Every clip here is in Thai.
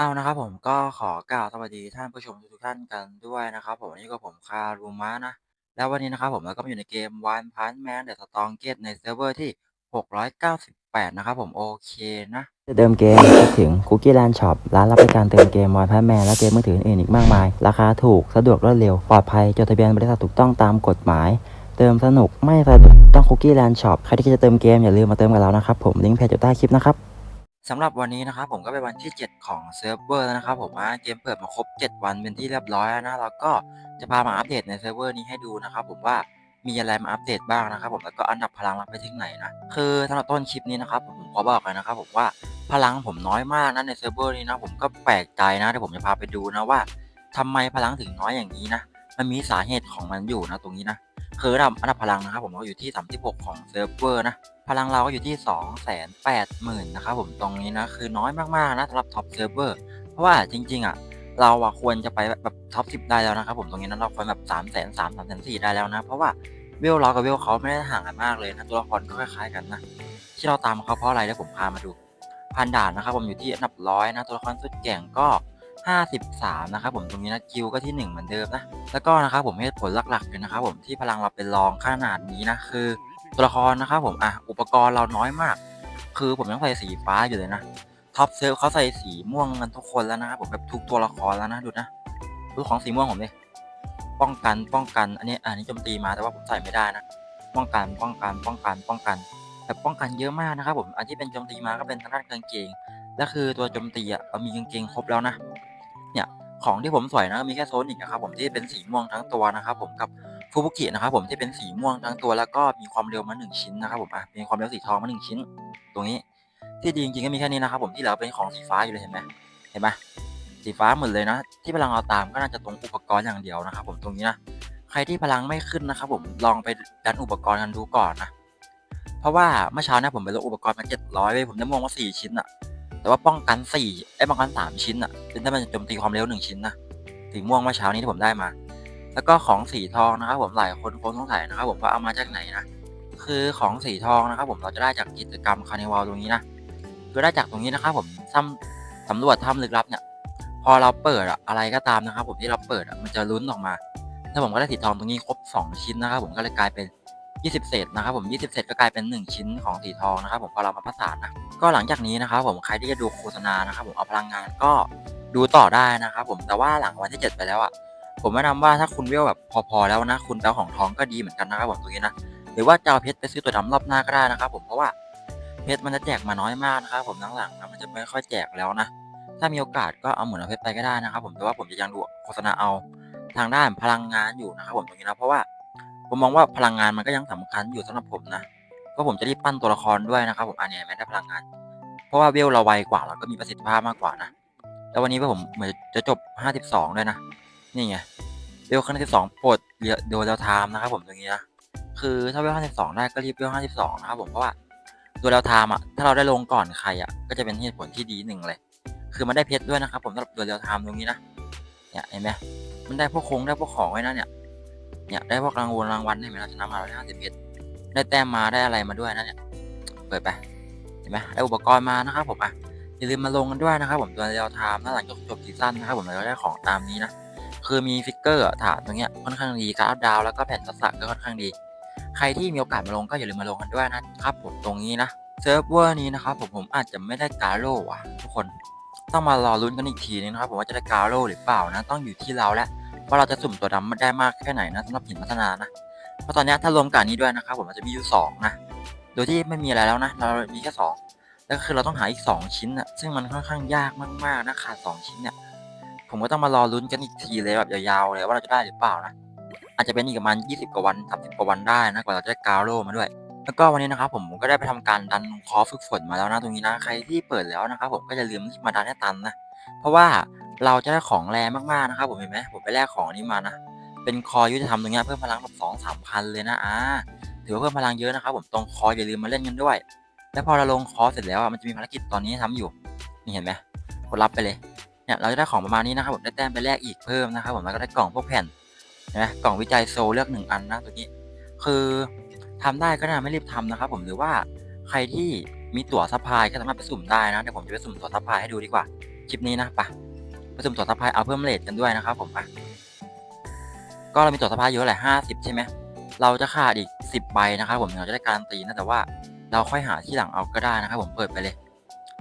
เอานะครับผม ก็ขอกล่าวสวัสดีท่านผู้ชมทุกๆท่านกันด้วยนะครับผมนนี้ก็ผมคารุมะนะ แล้ววันนี้นะครับผมเราก็มาอยู่ในเกม One Punch Man The Strongest ในเซิร์ฟเวอร์ที่ 698 นะครับผม โอเคนะจะเติมเกมคิดถึงคุกกี้แลนด์ช็อปร้านรับบริการเติมเกมวอยแพแมนและเกมมือถืออื่นอีกมากมาย ราคาถูก สะดวกรวดเร็ว ปลอดภัย จดทะเบียนบริษัทถูกต้องตามกฎหมาย เติมสนุก ไม่สะดุดต้องคุกกี้แลนด์ช็อป ใครที่จะเติมเกมอย่าลืมมาเติมกับเรานะครับผม ลิงก์เพจอยู่ใต้คลิปนะครับ สำหรับวันนี้นะครับผมก็เป็นวันที่ 7 ของเซิร์ฟเวอร์แล้วนะครับผมว่าเกมเปิดมาครบ 7 วันเป็นที่เรียบร้อยแล้วนะแล้วก็จะพามาอัปเดตในเซิร์ฟเวอร์นี้ให้ดูนะครับผมว่ามีอะไรมาอัปเดตบ้างนะครับผมแล้วก็อันดับพลังเราไปถึงไหนนะคือสำหรับต้นคลิปนี้นะครับผมขอบอกเลยนะครับผมว่าพลังผมน้อยมากนะในเซิร์ฟเวอร์นี้นะผมก็แปลกใจนะเดี๋ยวผมจะพาไปดูนะว่าทำไมพลังถึงน้อยอย่างนี้นะมันมีสาเหตุของมันอยู่นะตรงนี้นะ คืออันดับอันดับพลังนะครับผมก็อยู่ที่ 36 ของเซิร์ฟเวอร์นะ พลังเราก็อยู่ที่ 2 8 0 0 0 0นะครับผมตรงนี้นะคือน้อยมากๆนะสำหรับท็อปเซิร์ฟเวอร์เพราะว่าจริง ๆอะเราอะควรจะไปแบบท็อป10ได้แล้วนะครับผมตรงนี้นะเราควรแบบ3 3 0 0 0 0 3 3 4 0 0ได้แล้วนะ เพราะว่าเวลเรากับเวลเขาไม่ได้ห่างกันมากเลยนะตัวละครก็คล้ายๆกันนะที่เราตามเขาเพราะอะไรเดี๋ยวผมพามาดูพันด่านนะครับผมอยู่ที่อันดับร้อยนะตัวละครสุดแก่งก็ 53 นะครับผมตรงนี้นะกิวก็ที่ 1 เหมือนเดิมนะแล้วก็นะครับผมเหตุผลหลักๆเลยนะครับผมที่พลังเราเป็นรองขนาดนี้นะคือ ตัวละครนะครับผมอะอุปกรณ์เราน้อยมาก คือผมยังใส่สีฟ้าอยู่เลยนะท็อปเซิร์ฟเขาใส่สีม่วงกันทุกคนแล้วนะครับผมแบบทุกตัวละครแล้วนะดูนะดูของสีม่วงผมเลยป้องกันป้องกันอันนี้อันนี้โจมตีมาแต่ว่าผมใส่ไม่ได้นะป้องกันป้องกันป้องกันป้องกันแบบป้องกันเยอะมากนะครับผมอันที่เป็นโจมตีมาก็เป็นทางด้านกางเกงและคือตัวโจมตีอะเรามีกางเกงครบแล้วนะ ของที่ผมใส่นะมีแค่โซนิกนะครับผมที่เป็นสีม่วงทั้งตัวนะครับผมกับฟูบุกินะครับผมที่เป็นสีม่วงทั้งตัว แล้วก็มีความเร็วมาหนึ่งชิ้นนะครับผมอะมีความเร็วสีทองมาหนึ่งชิ้น ตรงนี้ที่ดีจริงๆก็มีแค่นี้นะครับผมที่เหลือเป็นของสีฟ้าอยู่เลยเห็นไหมเห็นไหมสีฟ้าหมดเลยนะ ที่พลังเอาตามก็น่าจะตรงอุปกรณ์อย่างเดียวนะครับผมตรงนี้นะใครที่พลังไม่ขึ้นนะครับผมลองไปดันอุปกรณ์กันดูก่อนนะเพราะว่าเมื่อเช้านี่ยผมไปลงอุปกรณ์มาเจ็ดร้อยเลยผมได้ม่วงมาสี่ชิ้นอะ แต่ว่าป้องกันสี่ไอ้ป้องกันสามชิ้นอะเป็นถ้ามันโจมตีความเร็วหนึ่งชิ้นนะสีม่วงเมื่อเช้านี้ที่ผมได้มา แล้วก็ของสีทองนะครับ ผมหลายคนคงสงสัยนะครับ ผมว่าเอามาจากไหนนะคือของสีทองนะครับ ผมเราจะได้จากกิจกรรมคาร์นิวัลตรงนี้นะคือได้จากตรงนี้นะครับ ผมซ้ำสำรวจถ้ำลึกลับเนี่ย พอเราเปิดอะอะไรก็ตามนะครับ ผมที่เราเปิดอะมันจะลุ้นออกมาถ้าผมก็ได้สีทองตรงนี้ครบ 2 ชิ้นนะครับ ผมก็เลยกลายเป็น 20 เศษนะครับ ผม 20 เศษก็กลายเป็น 1 ชิ้นของสีทองนะครับ ผมพอเรามาผสานนะ ก็หลังจากนี้นะครับผมใครที่จะดูโฆษณานะครับผมเอาพลังงานก็ดูต่อได้นะครับผมแต่ว่าหลังวันที่ 7 ไปแล้วอะผมแนะนำว่าถ้าคุณเวลแบบพอๆแล้วนะคุณแปลของทองก็ดีเหมือนกันนะครับผมตรงนี้นะหรือว่าจะเอาเพชรไปซื้อตัวดำรอบหน้าก็ได้นะครับผมเพราะว่าเพชรมันจะแจกมาน้อยมากนะครับผมหลังๆนะมันจะไม่ค่อยแจกแล้วนะถ้ามีโอกาสก็เอาเหมือนเอาเพชรไปก็ได้นะครับผมแต่ว่าผมจะยังดูโฆษณาเอาทางด้านพลังงานอยู่นะครับผมตรงนี้นะเพราะว่าผมมองว่าพลังงานมันก็ยังสำคัญอยู่สำหรับผมนะ ก็ผมจะรีบปั้นตัวละครด้วยนะครับผมอันนี้ไม่ได้พลังงาน เพราะว่าเวลเราไวกว่าแล้วก็มีประสิทธิภาพมากกว่านะแล้ววันนี้ผมเหมือนจะจบ 52 ด้วยนะ นี่ไงเวลขั้น12ปรดเดียวเดียวเราทามนะครับผมตรงนี้นะคือถ้าเวล52 ได้ก็รีบเวล52 นะครับผมเพราะว่าตัวเราทามอะถ้าเราได้ลงก่อนใครอะก็จะเป็นเหตุผลที่ดีหนึ่งเลย คือมันได้เพชรด้วยนะครับผมสำหรับตัวเรียวไทม์ตรงนี้นะเนี่ยเห็นไหมมันได้พวกโค้งได้พวกของไว้นะเนี่ยเนี่ยได้พวกรางวัลรางวัลเห็นไหมเราชนะมาร้อยห้าสิบเพชร ได้แต้มมาได้อะไรมาด้วยนะเนี่ยเปิดไปเห็นไหมได้อุปกรณ์มานะครับผมอะอย่าลืมมาลงกันด้วยนะครับผมตัวเรียวไทม์ถ้าหลังจากจบซีซั่นนะครับผมเราได้ของตามนี้นะคือมีฟิกเกอร์ฐานตรงเนี้ยค่อนข้างดีการ์ดดาวแล้วก็แผ่นทักษะก็ค่อนข้างดี ใครที่มีโอกาสมาลงก็อย่าลืมมาลงกันด้วยนะครับผมตรงนี้นะเซิร์ฟเวอร์นี้นะครับผมผมอาจจะไม่ได้การโลว่ะทุกคนต้องมารอลุ้นกันอีกทีนึงนะครับผมว่าจะได้กาโร่หรือเปล่านะต้องอยู่ที่เราแล้วว่าเราจะสุ่มตัวดำได้มากแค่ไหนนะสำหรับหินพัฒนานะ เพราะตอนนี้ถ้ารวมกันนี้ด้วยนะครับผมมันจะมีอยู่สองนะโดยที่ไม่มีอะไรแล้วนะ เรามีแค่สองแล้วก็คือเราต้องหาอีกสองชิ้นอะซึ่งมันค่อนข้างยากมากๆนะขาดสองชิ้นเนี่ยผมก็ต้องมารอลุ้นกันอีกทีเลยแบบยาวๆเลยว่าเราจะได้หรือเปล่านะอาจจะเป็นอีกประมาณ 20 กว่าวัน 30 กว่าวันได้นะกว่าเราจะได้กาโร่มาด้วย แล้วก็วันนี้นะครับผมก็ได้ไปทำการดันคอฝึกฝนมาแล้วนะตรงนี้นะใครที่เปิดแล้วนะครับผมก็อย่าลืมมาดันให้ตันนะเพราะว่าเราจะได้ของแรงมากๆนะครับผมเห็นไหมผมไปแลกของนี้มานะ เป็นคอยุทธธรรมตรงนี้เพิ่มพลังแบบสองสามพันเลยนะอ่าถือว่าเพิ่มพลังเยอะนะครับผมตรงคออย่าลืมมาเล่นกันด้วย แล้วพอเราลงคอเสร็จแล้วอะมันจะมีภารกิจตอนนี้ทำอยู่นี่เห็นไหมกดรับไปเลยเนี่ยเราจะได้ของประมาณนี้นะครับผมได้แต้มไปแลกอีกเพิ่มนะครับผมแล้วก็ได้กล่องพวกแผ่นเห็นไหมกล่องวิจัยโซเลือกหนึ่งอันนะตัวนี้ คือทำได้ก็น่าไม่รีบทำนะครับผมหรือว่าใครที่มีตั๋วซัพพลายก็สามารถไปสุ่มได้นะเดี๋ยวผมจะไปสุ่มตั๋วซัพพลายให้ดูดีกว่าคลิปนี้นะไปะไปสุ่มตั๋วสะพายเอาเพิ่มเลทกันด้วยนะครับผมอะ ก็เรามีตัวสะพายเยอะแหละห้าสิบใช่ไหมเราจะขาดอีกสิบใบนะครับผมเราจะได้การันตีนะแต่ว่าเราค่อยหาที่หลังเอาก็ได้นะครับผมเปิดไปเลย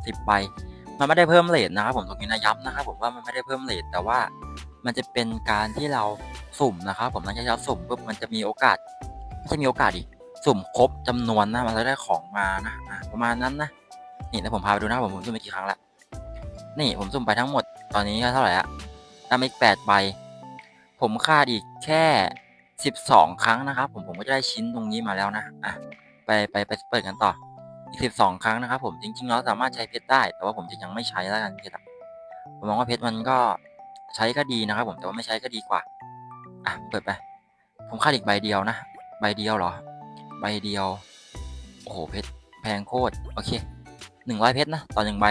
สิบใบมันไม่ได้เพิ่มเลทนะครับผมตรงนี้นะย้ำนะครับผมว่ามันไม่ได้เพิ่มเลทแต่ว่ามันจะเป็นการที่เราสุ่มนะครับผมหลังจากเราสุ่มปุ๊บมันจะมีโอกาสไม่ใช่มีโอกาสดิสุ่มครบจำนวนนะมันจะได้ของมานะประมาณนั้นนะนี่แล้วผมพาไปดูนะผมผมสุ่มไปกี่ครั้งละนี่ผมสุ่มไปทั้งหมดตอนนี้เท่าไหร่ละได้มาอีกแปดใบ ผมขาดอีกแค่สิบสองครั้งนะครับ ผมผมก็จะได้ชิ้นตรงนี้มาแล้วนะอะไปไปไปเปิดกันต่ออีกสิบสองครั้งนะครับ ผมจริงๆเราสามารถใช้เพชรได้ แต่ว่าผมจะยังไม่ใช้แล้วกันเพชรอะผมมองว่าเพชรมันก็ใช้ก็ดีนะครับ ผมแต่ว่าไม่ใช้ก็ดีกว่าอะเปิดไป ผมขาดอีกใบเดียวนะ ใบเดียวเหรอ ใบเดียวโอ้โหเพชรแพงโคตรโอเคหนึ่งร้อยเพชรนะต่อหนึ่งใบ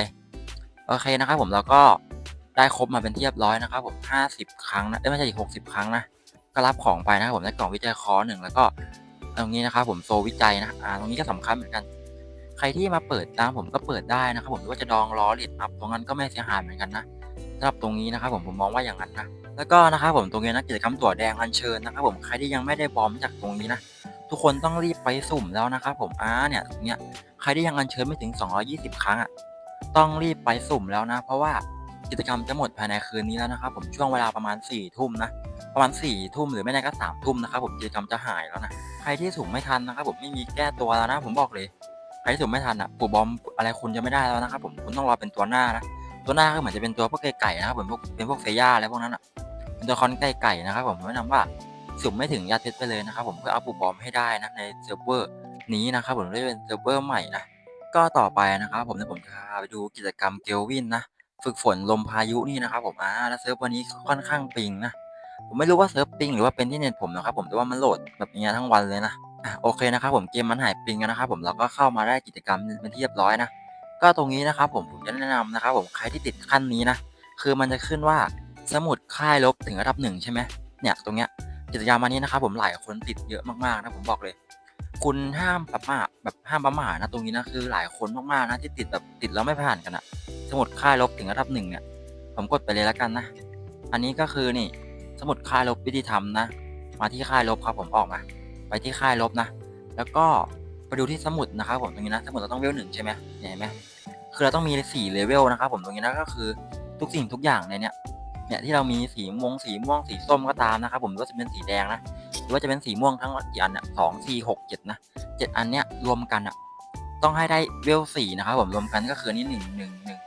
โอเคนะครับผมเราก็ ได้ครบมาเป็นที่เรียบร้อยนะครับผมห้าสิบครั้งนะไม่ใช่อีกหกสิบครั้งนะก็รับของไปนะครับผมได้กล่องวิจัยคอหนึ่งแล้วก็ตรงนี้นะครับผมโซวิจัยนะอ่าตรงนี้ก็สำคัญเหมือนกัน ใครที่มาเปิดตามผมก็เปิดได้นะครับผมหรือว่าจะดองล้อเลดอัพตรงนั้นก็ไม่เสียหายเหมือนกันนะสำหรับตรงนี้นะครับผมผมมองว่าอย่างนั้นนะแล้วก็นะครับผมตรงนี้นะกิจกรรมตั๋วแดงอัญเชิญนะครับผมใครที่ยังไม่ได้บอมจากตรงนี้นะทุกคนต้องรีบไปสุ่มแล้วนะครับผมอ่าเนี่ยตรงเนี้ยใครที่ยังอัญเชิญไม่ถึง 220 ครั้งอะต้องรีบไปสุ่มแล้วนะ เพราะว่า กิจกรรมจะหมดภายในคืนนี้แล้วนะครับ ผมช่วงเวลาประมาณ4ี่ทุ่มนะประมาณ4ี่ทุ่มหรือไม่แน่ก็สามทุ่มนะครับผมกิจกรรมจะหายแล้วนะใครที่สุ่มไม่ทันนะครับผมไม่มีแก้ตัวแล้วนะ ผมบอกเลยใครที่สุ่มไม่ทันอะปู่บอมอะไรคุณจะไม่ได้แล้วนะครับผมคุณต้องรอเป็นตัวหน้านะตัวหน้าก็เหมือนจะเป็นตัวพวกไก่ๆนะครับผมพวกเป็นพวกเฟย่าอะไรพวกนั้นอะเป็นตัวคอนไก่ไก่นะครับ ผมแนะนำว่าสุ่มไม่ถึงยาเพชรไปเลยนะครับผมเพื่อเอาปู่บอมให้ได้นะในเซิร์ฟเวอร์นี้นะครับผมได้เป็นเซิร์ฟเวอร์ใหม่นะก็ต่อไปนะครับผมเดี๋ยวผมจะพาไปดูกิจกรรมเกลวินนะ ฝึกฝนลมพายุนี่นะครับผมอ่าแล้วเซิร์ฟวันนี้ค่อนข้างปิงนะผมไม่รู้ว่าเซิร์ฟปิงหรือว่าเป็นที่เน็ตผมนะครับผมแต่ว่ามันโหลดแบบนี้ทั้งวันเลยนะอะโอเคนะครับผมเกมมันหายปิงแล้วนะครับผมเราก็เข้ามาได้กิจกรรมเป็นที่เรียบร้อยนะก็ตรงนี้นะครับผมผมจะแนะนำนะครับผมใครที่ติดขั้นนี้นะคือมันจะขึ้นว่าสมุดค่ายลบถึงระดับหนึ่งใช่ไหมเนี่ยตรงเนี้ยกิจกรรมอันนี้นะครับผมหลายคนติดเยอะมากๆนะผมบอกเลย คุณห้ามประมาทแบบห้ามประมาทนะตรงนี้นะคือหลายคนมากๆนะที่ติดแบบติดแล้วไม่ผ่านกันอะ สมุดค่ายลบถึงระดับหนึ่งเนี่ย ผมกดไปเลยแล้วกันนะ อันนี้ก็คือนี่สมุดค่ายลบวิธีทำนะ มาที่ค่ายลบครับผมออกมา ไปที่ค่ายลบนะ แล้วก็ไปดูที่สมุดนะครับผมตรงนี้นะ สมุดเราต้องเวลหนึ่งใช่ไหมเห็นไหมคือเราต้องมีสี่เลเวลนะครับผมตรงนี้นะก็คือทุกสิ่งทุกอย่างในเนี้ยเนี่ยที่เรามีสีม่วงสีม่วงสีส้มก็ตามนะครับผมหรือว่าจะเป็นสีแดงนะหรือว่าจะเป็นสีม่วงทั้งกี่อันเนี่ยสองสี่หกเจ็ดนะเจ็ดอันเนี้ยรวมกันอะต้องให้ได้เวลสี่นะครับผมรวมกันก็คือนี่หนึ่งหนึ่งหนึ่ง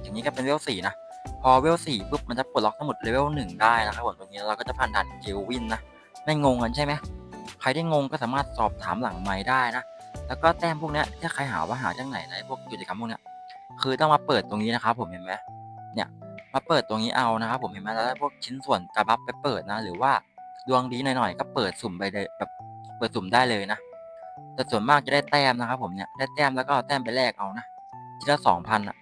อย่างนี้ก็เป็นเวลสี่นะ พอเวลสี่ปุ๊บมันจะปลดล็อกสมุดเลเวลหนึ่งได้นะครับผมตรงนี้เราก็จะผ่านด่านเกลวินนะ ไม่งงกันใช่ไหมใครที่งงก็สามารถสอบถามหลังไม้ได้นะ แล้วก็แต้มพวกนี้ถ้าใครหาว่าหาจากไหนไหนพวกกิจกรรมพวกนี้คือต้องมาเปิดตรงนี้นะครับผมเห็นไหมเนี่ยมาเปิดตรงนี้เอานะครับผมเห็นไหมแล้วพวกชิ้นส่วนกระบับไปเปิดนะ หรือว่าดวงดีหน่อยๆก็เปิดสุ่มไปเลยแบบเปิดสุ่มได้เลยนะแต่ส่วนมากจะได้แต้มนะครับผมเนี่ยได้แต้มแล้วก็เอาแต้มไปแลกเอานะทีละสองพันอะ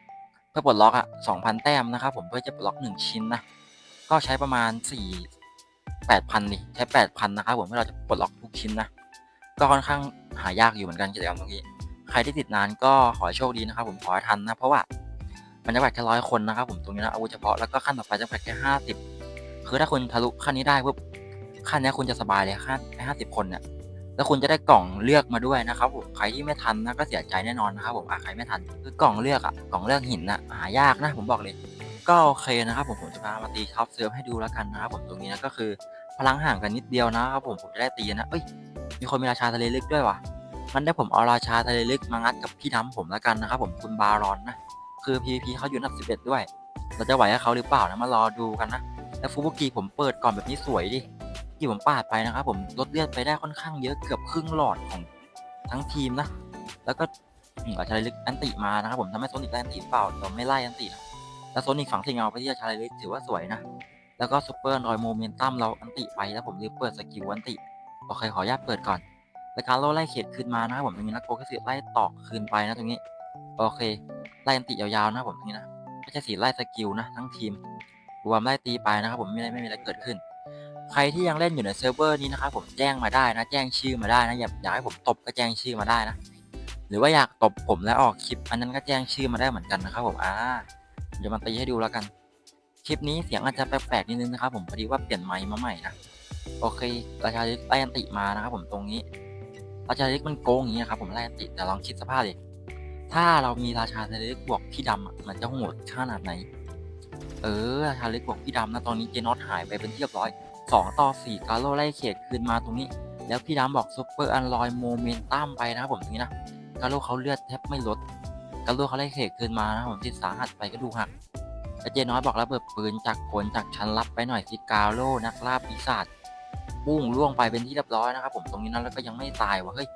เพื่อปลดล็อกอะสองพันแต้มนะครับผมเพื่อจะปลดล็อกหนึ่งชิ้นนะก็ใช้ประมาณสี่แปดพันดิใช้แปดพันนะครับผมเพื่อเราจะปลดล็อกทุกชิ้นนะก็ค่อนข้างหายากอยู่เหมือนกันกิจกรรมตรงนี้ ใครที่ติดนานก็ขอโชคดีนะครับผมขอให้ทันนะเพราะว่ามันจะแบกแค่ร้อยคนนะครับผมตรงนี้นะอาวุธเฉพาะแล้วก็ขั้นต่อไปจะแบกแค่ห้าสิบคือถ้าคุณทะลุขั้นนี้ได้ปุ๊บขั้นนี้คุณจะสบายเลยขั้นห้าสิบคนเนี่ย แล้วคุณจะได้กล่องเลือกมาด้วยนะครับผมใครที่ไม่ทันนะก็เสียใจแน่นอนนะครับผมอะใครไม่ทันคือกล่องเลือกอะกล่องเลือกหินอะหายากนะผมบอกเลยก็โอเคนะครับผมผมจะพามาตีท็อปเซิร์ฟให้ดูแล้วกันนะครับผมตรงนี้นะก็คือพลังห่างกันนิดเดียวนะครับผมผมจะได้ตีนะเอ้ยมีคนมีราชาทะเลลึกด้วยว่ะมันได้ผมเอาราชาทะเลลึกมางัดกับพี่ดำผมแล้วกันนะครับผมคุณบารอนนะคือ PVP เขาอยู่อันดับ11 ด้วย เราจะไหวกับเขาหรือเปล่านะมารอดูกันนะแล้วฟูบุกิผมเปิดก่อนแบบนี้สวยดิ ที่ผมปาดไปนะครับ ผมลดเลือดไปได้ค่อนข้างเยอะเกือบครึ่งหลอดของทั้งทีมนะ แล้วก็อาชาลลึกอันติมานะครับผมทำให้โซนิกได้อันติเปล่าเราไม่ไล่อันตินะแล้วโซนิกฝังสิงเอาไปที่ราชาลลึกถือว่าสวยนะ แล้วก็ซูเปอร์รอยโมเมนตัมเราอันติไปแล้วผมลืมเปิดสกิลอันติโอเคขออนุญาตเปิดก่อนแล้วการโล่ไล่เขตคืนมานะครับผมตรงนี้นะโกก็สีไล่ตอกคืนไปนะตรงนี้โอเคไล่อันติยาวๆนะครับผมตรงนี้นะไม่ใช่สีไล่สกิลนะทั้งทีมรวมไล่ตีไปนะครับผมไม่ได้ไม่มีอะไรเกิดขึ้น ใครที่ยังเล่นอยู่ในเซิร์ฟเวอร์นี้นะครับผมแจ้งมาได้นะ แจ้งชื่อมาได้นะอยากอยากให้ผมตบก็แจ้งชื่อมาได้นะ หรือว่าอยากตบผมแล้วออกคลิป อันนั้นก็แจ้งชื่อมาได้เหมือนกันนะครับผมอ่าจะมาตีให้ดูแล้วกัน คลิปนี้เสียงอาจจะแปลกๆนิดนึงนะครับผมพอดีว่าเปลี่ยนไมค์มาใหม่นะโอเคราชาลิกไล่อันติมานะครับผมตรงนี้ราชาลิกมันโกงอย่างนี้ยครับผมไล่อันติแต่ลองคิดสภาพดิถ้าเรามีราชาลิกบวกพี่ดำมันจะโหดขนาดไหน เออราชาลิกบวกพี่ดำนะตอนนี้เจนอตหายไปเป็นที่เรียบร้อย สองต่อสี่กาโลไล่เขตคืนมาตรงนี้ แล้วพี่ดำบอกซุปเปอร์อันลอยโมเมนตัมไปนะครับผมตรงนี้นะกาโลเขาเลือดแทบไม่ลดกาโลเขาไล่เขตคืนมานะครับผมที่สาหัสไปก็ดูหักเจน้อยบอกระเบิดปืนจากผลจากชั้นรับไปหน่อยสิกาโลนักล่าปีศาจปุ้งล่วงไปเป็นที่เรียบร้อยนะครับผมตรงนี้นั้นแล้วก็ยังไม่ตายวะเฮ้ย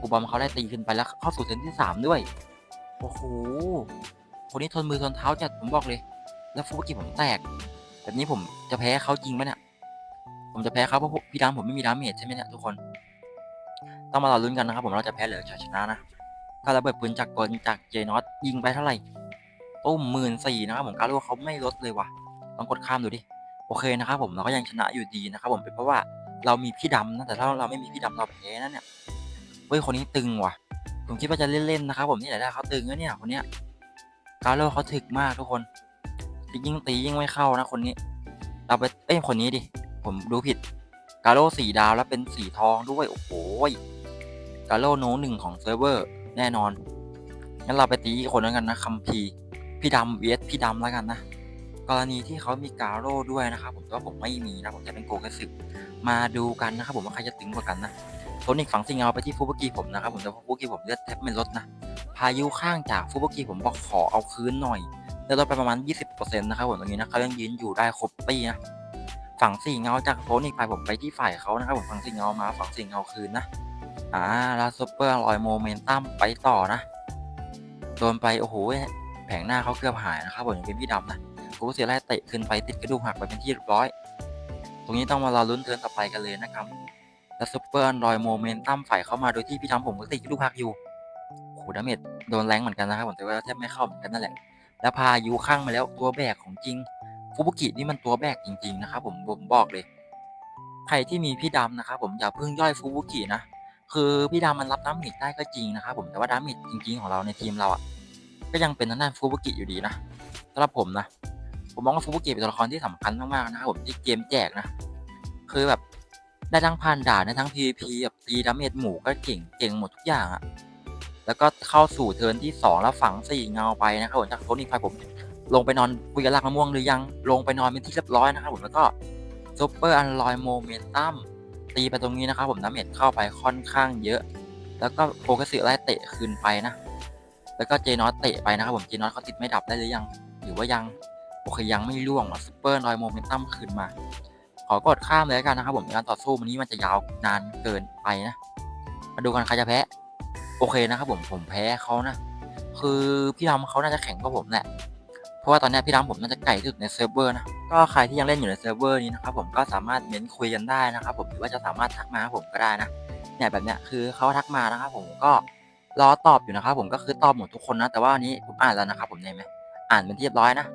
กูบอมเขาได้ตีขึ้นไปแล้วเข้าสู่เซนที่สามด้วยโอ้โหคนนี้ทนมือทนเท้าจัดผมบอกเลย แล้วฟุกกิผมแตก แบบนี้ผมจะแพ้เขาจริงไหมเนี่ย ผมจะแพ้เขาเพราะพี่ดำผมไม่มีดาเมจใช่ไหมเนี่ยทุกคน ต้องมารอลุ้นกันนะครับ ผมเราจะแพ้หรือจะชนะนะ ถ้าระเบิดปืนจากกลจากเจนอตยิงไปเท่าไหร่ตุ้มหมื่นสี่นะครับผมการรู้ว่เขาไม่ลดเลยว่ะลองกดข้ามดูดิโอเคนะครับ ผมเราก็ยังชนะอยู่ดีนะครับ ผมเป็นเพราะว่าเรามีพี่ดำนะแต่ถ้าเราไม่มีพี่ดำเราแพ้นะเนี่ยเฮ้ยคนนี้ตึงว่ะ ผมคิดว่าจะเล่นๆนะครับ ผมนี่แหละเขาตึงแล้วเนี่ยคนเนี้ยกาโร่เขาถึกมากทุกคนยิ่งตียิ่งไม่เข้านะคนนี้ เราไปเอ้ยคนนี้ดิ ผมดูผิดกาโร่สีดาวแล้วเป็นสีทองด้วย โอ้โหกาโร่โนหนึ่งของเซิร์ฟเวอร์ แน่นอน งั้นเราไปตีอีกคนแล้วกันนะคัมพีพี่ดำเวสพี่ดำแล้วกันนะ กรณีที่เขามีกาโร่ด้วยนะครับผมแต่ว่าผมไม่มีนะผมจะเป็นโกกระสึมาดูกันนะครับผมว่าใครจะตึงกว่ากันนะโทนิกฝังสิงเอาไปที่ฟูบุกิผมนะครับผมแต่ฟูบุกิผมเลือดแทบไม่ลดนะ พายุข้างจากฟูบุกิผมบอกขอเอาคืนหน่อยเลือดลดไปประมาณ 20%นะครับผมตรงนี้นะเขายังยืนอยู่ได้ครบปีนะ ฝั่งสี่เงาจากโทนิกไปผมไปที่ฝ่ายเขานะครับผมฝั่งสี่เงามาฝั่งสี่เงาคืนนะอ่าลาซูเปอร์ลอยโมเมนตัมไปต่อนะโดนไปโอ้โหแผงหน้าเขาเกือบหายนะครับผมยังเป็นพี่ดำนะกูเสียไล่เตะขึ้นไปติดกระดูกหักไปเป็นที่เรียบร้อย ตรงนี้ต้องมารอลุ้นเทิร์นต่อไปกันเลยนะครับแล้วซูเปอร์ลอยโมเมนตัมฝ่ายเข้ามาโดยที่พี่ดำผมก็ติดกระดูกหักอยู่โอ้โหดาเมจโดนแรงเหมือนกันนะครับผมแต่ว่าแทบไม่เข้าเหมือนกันนั่นแหละ แล้วพายุข้างมาแล้วตัวแบกของจริง ฟูบุกินี่มันตัวแบกจริง ๆ นะครับ ผมผมบอกเลย ใครที่มีพี่ดำนะครับผมอย่าเพิ่งย่อยฟูบุกินะคือพี่ดำมันรับดาเมจได้ก็จริงนะครับผมแต่ว่าดาเมจจริง ๆ ของเราในทีมเราอะก็ยังเป็นทางด้านฟูบุกิอยู่ดีนะสำหรับผมนะผมมองว่าฟูบุกิเป็นตัวละครที่สำคัญมากๆนะครับผมที่เกมแจกนะ คือแบบได้ทั้งพันด่าได้ทั้ง PVP แบบตีดาเมจหมู่ก็เก่งเก่งหมดทุกอย่างอะแล้วก็เข้าสู่เทิร์นที่สองแล้วฝังสี่เงาไปนะครับผมจากโทนี่ไฟผม ลงไปนอนคุยกับลากมะม่วงหรือยัง ลงไปนอนเป็นที่เรียบร้อยนะครับผมแล้วก็ซูเปอร์อันลอยโมเมนตัมตีไปตรงนี้นะครับผมน้ำเม็ดเข้าไปค่อนข้างเยอะ แล้วก็โฟกัสไล่เตะคืนไปนะ แล้วก็เจนอตเตะไปนะครับผมเจนอตเขาติดไม่ดับได้หรือยัง หรือว่ายังโอเคยังไม่ล่วงหรอซูเปอร์ลอยโมเมนตัมคืนมา ขอกดข้ามเลยกันนะครับผมการต่อสู้วันนี้มันจะยาวนานเกินไปนะ มาดูกันใครจะแพ้โอเคนะครับผมผมแพ้เขานะ คือพี่ดำเขาน่าจะแข็งกว่าผมแหละ ราะว่าตอนนี้พี่ดำผมน่าจะไกลที่สุดในเซิร์ฟเวอร์นะก็ใครที่ยังเล่นอยู่ในเซิร์ฟเวอร์นี้นะครับผมก็สามารถเม้นคุยกันได้นะครับผมหรือว่าจะสามารถทักมาผมก็ได้นะเนี่ยแบบเนี้ยคือเขาทักมานะครับผมก็รอตอบอยู่นะครับผมก็คือตอบหมดทุกคนนะแต่ว่าอันนี้ผมอ่านแล้วนะครับผมเห็นไหมอ่านเป็นที่เรียบร้อยนะ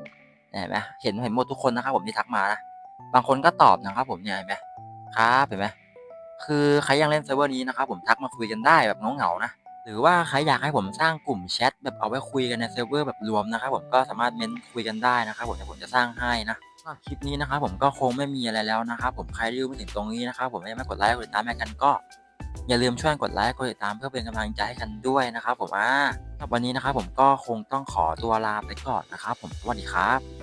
เนี่ยเห็นไหมเห็นเห็นหมดทุกคนนะครับผมที่ทักมานะบางคนก็ตอบนะครับผมเนี่ยเห็นไหมครับเห็นไหมคือใครยังเล่นเซิร์ฟเวอร์นี้นะครับผมทักมาคุยกันได้แบบเหงาๆนะ หรือว่าใครอยากให้ผมสร้างกลุ่มแชทแบบเอาไว้คุยกันในเซิร์ฟเวอร์แบบรวมนะครับผมก็สามารถเม้นคุยกันได้นะครับผมเดี๋ยวผมจะสร้างให้นะคลิปนี้นะครับผมก็คงไม่มีอะไรแล้วนะครับผมใครที่ดูมาถึงตรงนี้นะครับผมยังไม่กดไลค์กดติดตามให้กันก็ อย่าลืมช่วยกดไลค์กดติดตามเพื่อเป็นกำลังใจให้กันด้วยนะครับผมอ่าวันนี้นะครับผมก็คงต้องขอตัวลาไปก่อนนะครับผมสวัสดีครับ